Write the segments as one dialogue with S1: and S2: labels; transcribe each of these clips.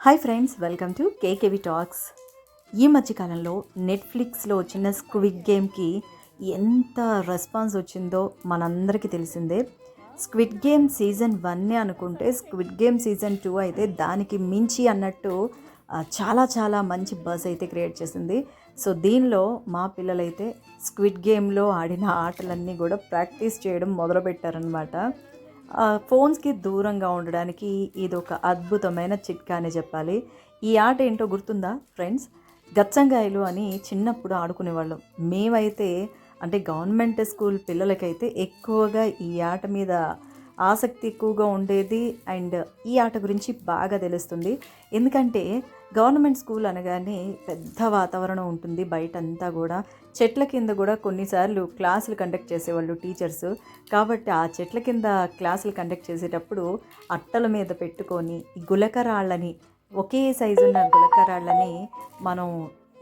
S1: Hi friends welcome to KKV talks ఈ మధ్యకాలంలో నెట్ఫ్లిక్స్లో వచ్చిన స్క్విడ్ గేమ్కి ఎంత రెస్పాన్స్ వచ్చిందో మనందరికీ తెలిసిందే. స్క్విడ్ గేమ్ సీజన్ వన్నే అనుకుంటే స్క్విడ్ గేమ్ సీజన్ టూ అయితే దానికి మించి అన్నట్టు చాలా చాలా మంచి బజ్ అయితే క్రియేట్ చేసింది. సో దీనిలో మా పిల్లలైతే స్క్విడ్ గేమ్లో ఆడిన ఆటలన్నీ కూడా ప్రాక్టీస్ చేయడం మొదలుపెట్టారనమాట ఫోన్స్కి దూరంగా ఉండడానికి ఇది ఒక అద్భుతమైన చిట్కా అని చెప్పాలి. ఈ ఆట ఏంటో గుర్తుందా ఫ్రెండ్స్? గచ్చంగాయలు అని చిన్నప్పుడు ఆడుకునేవాళ్ళం. మేమైతే అంటే గవర్నమెంట్ స్కూల్ పిల్లలకైతే ఎక్కువగా ఈ ఆట మీద ఆసక్తి ఎక్కువగా ఉండేది. అండ్ ఈ ఆట గురించి బాగా తెలుస్తుంది. ఎందుకంటే గవర్నమెంట్ స్కూల్ అనగానే పెద్ద వాతావరణం ఉంటుంది. బయట అంతా కూడా చెట్ల కింద కూడా కొన్నిసార్లు క్లాసులు కండక్ట్ చేసేవాళ్ళు టీచర్స్. కాబట్టి ఆ చెట్ల కింద క్లాసులు కండక్ట్ చేసేటప్పుడు అట్టల మీద పెట్టుకొని గులకరాళ్ళని ఒకే సైజు ఉన్న గులకరాళ్ళని మనం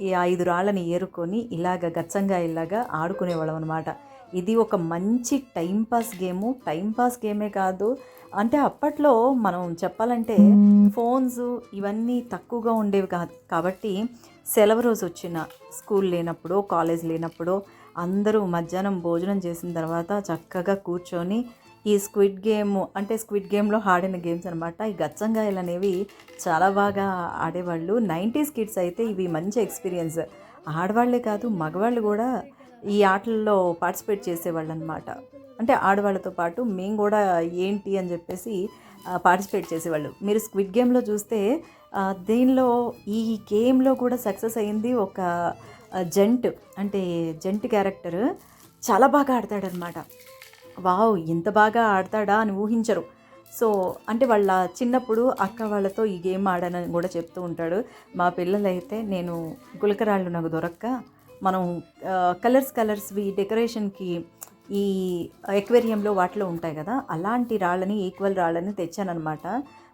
S1: ఈ ఐదు రాళ్ళని ఏరుకొని ఇలాగ గచ్చంగా ఇలాగా ఆడుకునేవాళ్ళం అనమాట ఇది ఒక మంచి టైంపాస్ గేము. టైంపాస్ గేమే కాదు. అంటే అప్పట్లో మనం చెప్పాలంటే ఫోన్స్ ఇవన్నీ తక్కువగా ఉండేవి కాదు కాబట్టి సెలవు రోజు వచ్చిన స్కూల్ లేనప్పుడు కాలేజ్ లేనప్పుడు అందరూ మధ్యాహ్నం భోజనం చేసిన తర్వాత చక్కగా కూర్చొని ఈ స్క్విడ్ గేమ్ అంటే స్క్విడ్ గేమ్లో ఆడిన గేమ్స్ అనమాట ఈ గచ్చంగాయలు అనేవి చాలా బాగా ఆడేవాళ్ళు. నైంటీస్ కిడ్స్ అయితే ఇవి మంచి ఎక్స్పీరియన్స్. ఆడవాళ్ళే కాదు మగవాళ్ళు కూడా ఈ ఆటల్లో పార్టిసిపేట్ చేసేవాళ్ళు అనమాట అంటే ఆడవాళ్ళతో పాటు మేము కూడా ఏంటి అని చెప్పేసి పార్టిసిపేట్ చేసేవాళ్ళు. మీరు స్క్విడ్ గేమ్లో చూస్తే దీనిలో ఈ గేమ్లో కూడా సక్సెస్ అయింది ఒక జంట్. అంటే జంట్ క్యారెక్టర్ చాలా బాగా ఆడతాడనమాట. వావ్ ఇంత బాగా ఆడతాడా అని ఊహించరు. సో అంటే వాళ్ళ చిన్నప్పుడు అక్క వాళ్ళతో ఈ గేమ్ ఆడానని కూడా చెప్తూ ఉంటాడు. మా పిల్లలైతే నేను గులకరాళ్ళు నాకు దొరక్క మనం కలర్స్ కలర్స్వి డెకరేషన్కి ఈ ఎక్వేరియంలో వాటిలో ఉంటాయి కదా అలాంటి రాళ్ళని ఈక్వల్ రాళ్ళని తెచ్చానమాట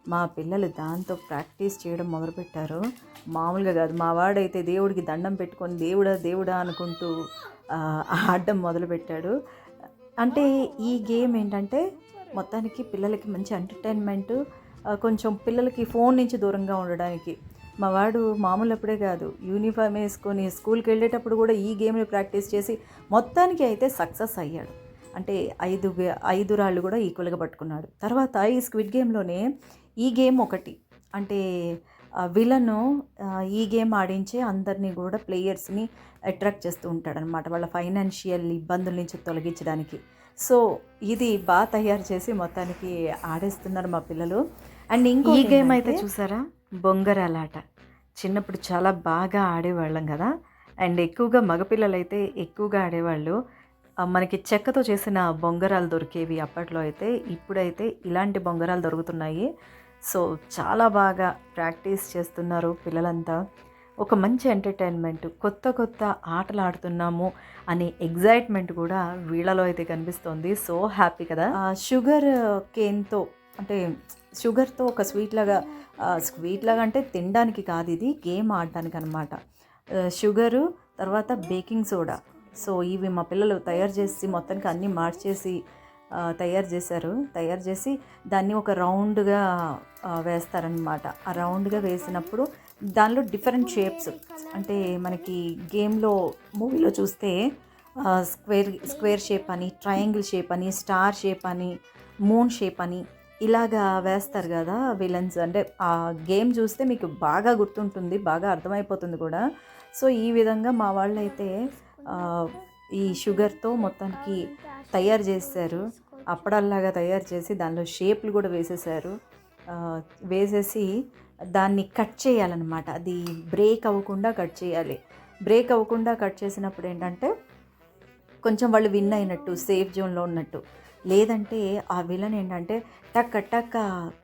S1: మా పిల్లలు దాంతో ప్రాక్టీస్ చేయడం మొదలుపెట్టారు. మామూలుగా కాదు మా వాడైతే దేవుడికి దండం పెట్టుకొని దేవుడా దేవుడా అనుకుంటూ ఆడడం మొదలుపెట్టాడు. అంటే ఈ గేమ్ ఏంటంటే మొత్తానికి పిల్లలకి మంచి ఎంటర్టైన్మెంట్ కొంచెం పిల్లలకి ఫోన్ నుంచి దూరంగా ఉండడానికి మా వాడు మామూలు అప్పుడే కాదు. యూనిఫామ్ వేసుకొని స్కూల్కి వెళ్ళేటప్పుడు కూడా ఈ గేమ్ని ప్రాక్టీస్ చేసి మొత్తానికి అయితే సక్సెస్ అయ్యాడు. అంటే ఐదు ఐదు రాళ్ళు కూడా ఈక్వల్గా పట్టుకున్నాడు. తర్వాత ఈ స్క్విడ్ గేమ్లోనే ఈ గేమ్ ఒకటి. అంటే విలను ఈ గేమ్ ఆడించే అందరినీ కూడా ప్లేయర్స్ని అట్రాక్ట్ చేస్తూ ఉంటాడనమాట వాళ్ళ ఫైనాన్షియల్ ఇబ్బందుల నుంచి తొలగించడానికి. సో ఇది బాగా తయారు చేసి మొత్తానికి ఆడేస్తున్నారు మా పిల్లలు. అండ్ ఇంకో ఈ గేమ్ అయితే చూసారా? బొంగరాలాట. చిన్నప్పుడు చాలా బాగా ఆడేవాళ్ళం కదా. అండ్ ఎక్కువగా మగపిల్లలు అయితే ఎక్కువగా ఆడేవాళ్ళు. మనకి చెక్కతో చేసిన బొంగరాలు దొరికేవి అప్పట్లో అయితే ఇప్పుడైతే ఇలాంటి బొంగరాలు దొరుకుతున్నాయి. సో చాలా బాగా ప్రాక్టీస్ చేస్తున్నారు పిల్లలంతా. ఒక మంచి ఎంటర్టైన్మెంట్ కొత్త కొత్త ఆటలు ఆడుతున్నాము అనే ఎగ్జైట్మెంట్ కూడా వీళ్ళలో అయితే కనిపిస్తుంది. సో హ్యాపీ కదా. షుగర్ కేన్తో అంటే షుగర్తో ఒక స్వీట్ లాగా స్వీట్ లాగా అంటే తినడానికి కాదు ఇది గేమ్ ఆడడానికి అనమాట షుగరు తర్వాత బేకింగ్ సోడా. సో ఇవి మా పిల్లలు తయారు చేసి మొత్తానికి అన్నీ మార్చేసి తయారు చేశారు. తయారు చేసి దాన్ని ఒక రౌండ్గా వేస్తారనమాట. ఆ రౌండ్గా వేసినప్పుడు దానిలో డిఫరెంట్ షేప్స్. అంటే మనకి గేమ్లో మూవీలో చూస్తే స్క్వేర్ స్క్వేర్ షేప్ అని ట్రయాంగిల్ షేప్ అని స్టార్ షేప్ అని మూన్ షేప్ అని ఇలాగా వేస్తారు కదా విలన్స్. అంటే ఆ గేమ్ చూస్తే మీకు బాగా గుర్తుంటుంది బాగా అర్థమైపోతుంది కూడా. సో ఈ విధంగా మా వాళ్ళైతే ఈ షుగర్తో మొత్తానికి తయారు చేశారు. అప్పడల్లాగా తయారు చేసి దానిలో షేప్లు కూడా వేసేసారు వేసేసి దాన్ని కట్ చేయాలన్నమాట. అది బ్రేక్ అవ్వకుండా కట్ చేయాలి. బ్రేక్ అవ్వకుండా కట్ చేసినప్పుడు ఏంటంటే కొంచెం వాళ్ళు విన్ అయినట్టు సేఫ్ జోన్లో ఉన్నట్టు. లేదంటే ఆ విలన్ ఏంటంటే టక్క టక్క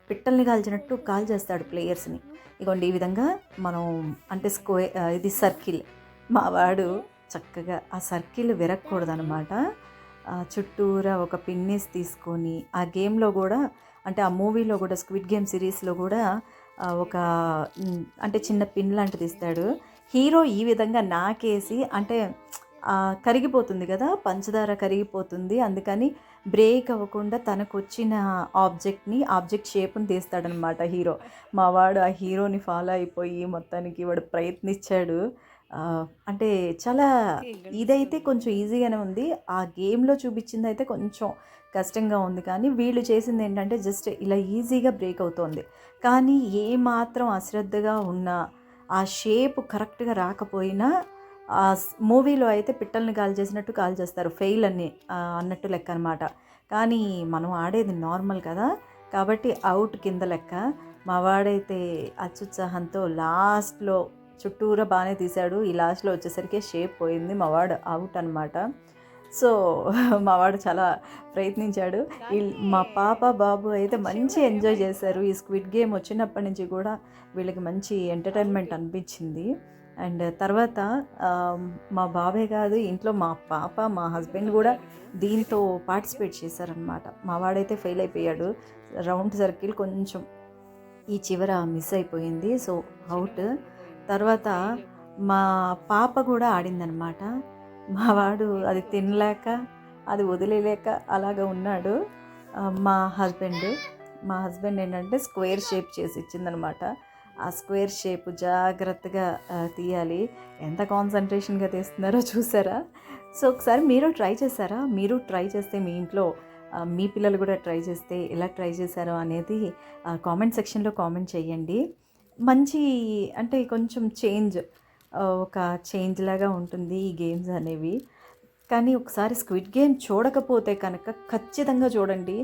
S1: పిట్టల్ని కాల్చినట్టు కాల్ చేస్తాడు ప్లేయర్స్ని. ఇగోండి ఈ విధంగా మనం అంటే స్క్వే ఇది సర్కిల్. మా వాడు చక్కగా ఆ సర్కిల్ విరగకూడదనమాట చుట్టూరా ఒక పిన్నిస్ తీసుకొని ఆ గేమ్లో కూడా అంటే ఆ మూవీలో కూడా స్క్విడ్ గేమ్ సిరీస్లో కూడా ఒక అంటే చిన్న పిన్ లాంటిది ఇస్తాడు. హీరో ఈ విధంగా నాకేసి అంటే కరిగిపోతుంది కదా పంచదార కరిగిపోతుంది. అందుకని బ్రేక్ అవ్వకుండా తనకు వచ్చిన ఆబ్జెక్ట్ని ఆబ్జెక్ట్ షేప్ని తీస్తాడనమాట హీరో. మా వాడు ఆ హీరోని ఫాలో అయిపోయి మొత్తానికి వాడు ప్రయత్నించాడు అంటే చాలా ఇదైతే కొంచెం ఈజీగానే ఉంది. ఆ గేమ్లో చూపించింది అయితే కొంచెం కష్టంగా ఉంది కానీ వీళ్ళు చేసింది ఏంటంటే జస్ట్ ఇలా ఈజీగా బ్రేక్ అవుతోంది. కానీ ఏ మాత్రం అశ్రద్ధగా ఉన్నా ఆ షేప్ కరెక్ట్గా రాకపోయినా మూవీలో అయితే పిట్టల్ని కాల్ చేసినట్టు కాల్ చేస్తారు. ఫెయిల్ అని అన్నట్టు లెక్క అనమాట కానీ మనం ఆడేది నార్మల్ కదా. కాబట్టి అవుట్ కింద లెక్క. మా వాడైతే అత్యుత్సాహంతో లాస్ట్లో చుట్టూరా బాగానే తీశాడు. ఈ లాస్ట్లో వచ్చేసరికి షేప్ పోయింది. మావాడు అవుట్ అనమాట సో మావాడు చాలా ప్రయత్నించాడు. మా పాప బాబు అయితే మంచి ఎంజాయ్ చేశారు. ఈ స్క్విడ్ గేమ్ వచ్చినప్పటి నుంచి కూడా వీళ్ళకి మంచి ఎంటర్టైన్మెంట్ అనిపించింది. అండ్ తర్వాత మా బాబే కాదు ఇంట్లో మా పాప మా హస్బెండ్ కూడా దీంతో పార్టిసిపేట్ చేశారనమాట మా వాడైతే ఫెయిల్ అయిపోయాడు. రౌండ్ సర్కిల్ కొంచెం ఈ చివర మిస్ అయిపోయింది. So out. తర్వాత మా పాప కూడా ఆడిందనమాట మా వాడు అది తినలేక అది వదిలేలేక అలాగ ఉన్నాడు. మా హస్బెండ్. మా హస్బెండ్ ఏంటంటే స్క్వేర్ షేప్ చేసి ఇచ్చిందనమాట ఆ స్క్వేర్ షేప్ జాగ్రత్తగా తీయాలి. ఎంత కాన్సన్ట్రేషన్గా తీస్తున్నారో చూసారా? సో ఒకసారి మీరు ట్రై చేశారా? మీరు ట్రై చేస్తే మీ ఇంట్లో మీ పిల్లలు కూడా ట్రై చేస్తే ఎలా ట్రై చేశారో అనేది కామెంట్ సెక్షన్లో కామెంట్ చేయండి. మంచి అంటే కొంచెం చేంజ్ ఒక చేంజ్ లాగా ఉంటుంది ఈ గేమ్స్ అనేవి. కానీ ఒకసారి స్క్విడ్ గేమ్ చూడకపోతే కనుక ఖచ్చితంగా చూడండి.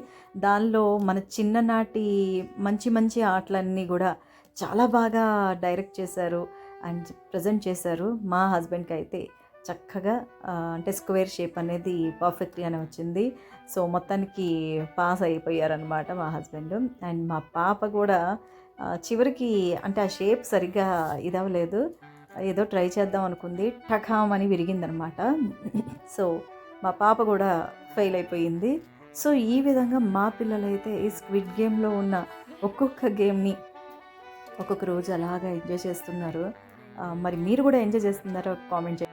S1: దానిలో మన చిన్ననాటి మంచి మంచి ఆటలన్నీ కూడా చాలా బాగా డైరెక్ట్ చేశారు అండ్ ప్రజెంట్ చేశారు. మా హస్బెండ్కి అయితే చక్కగా అంటే స్క్వేర్ షేప్ అనేది పర్ఫెక్ట్గానే వచ్చింది. సో మొత్తానికి పాస్ అయిపోయారనమాట మా హస్బెండ్. అండ్ మా పాప కూడా చివరికి అంటే ఆ షేప్ సరిగ్గా ఇదవలేదు ఏదో ట్రై చేద్దాం అనుకుంది. టకామ్ అని విరిగిందనమాట. సో మా పాప కూడా ఫెయిల్ అయిపోయింది. సో ఈ విధంగా మా పిల్లలైతే ఈ స్క్విడ్ గేమ్లో ఉన్న ఒక్కొక్క గేమ్ని ఒక్కొక్క రోజు అలాగా ఎంజాయ్ చేస్తున్నారు. మరి మీరు కూడా ఎంజాయ్ చేస్తున్నారో? కామెంట్ చేయండి.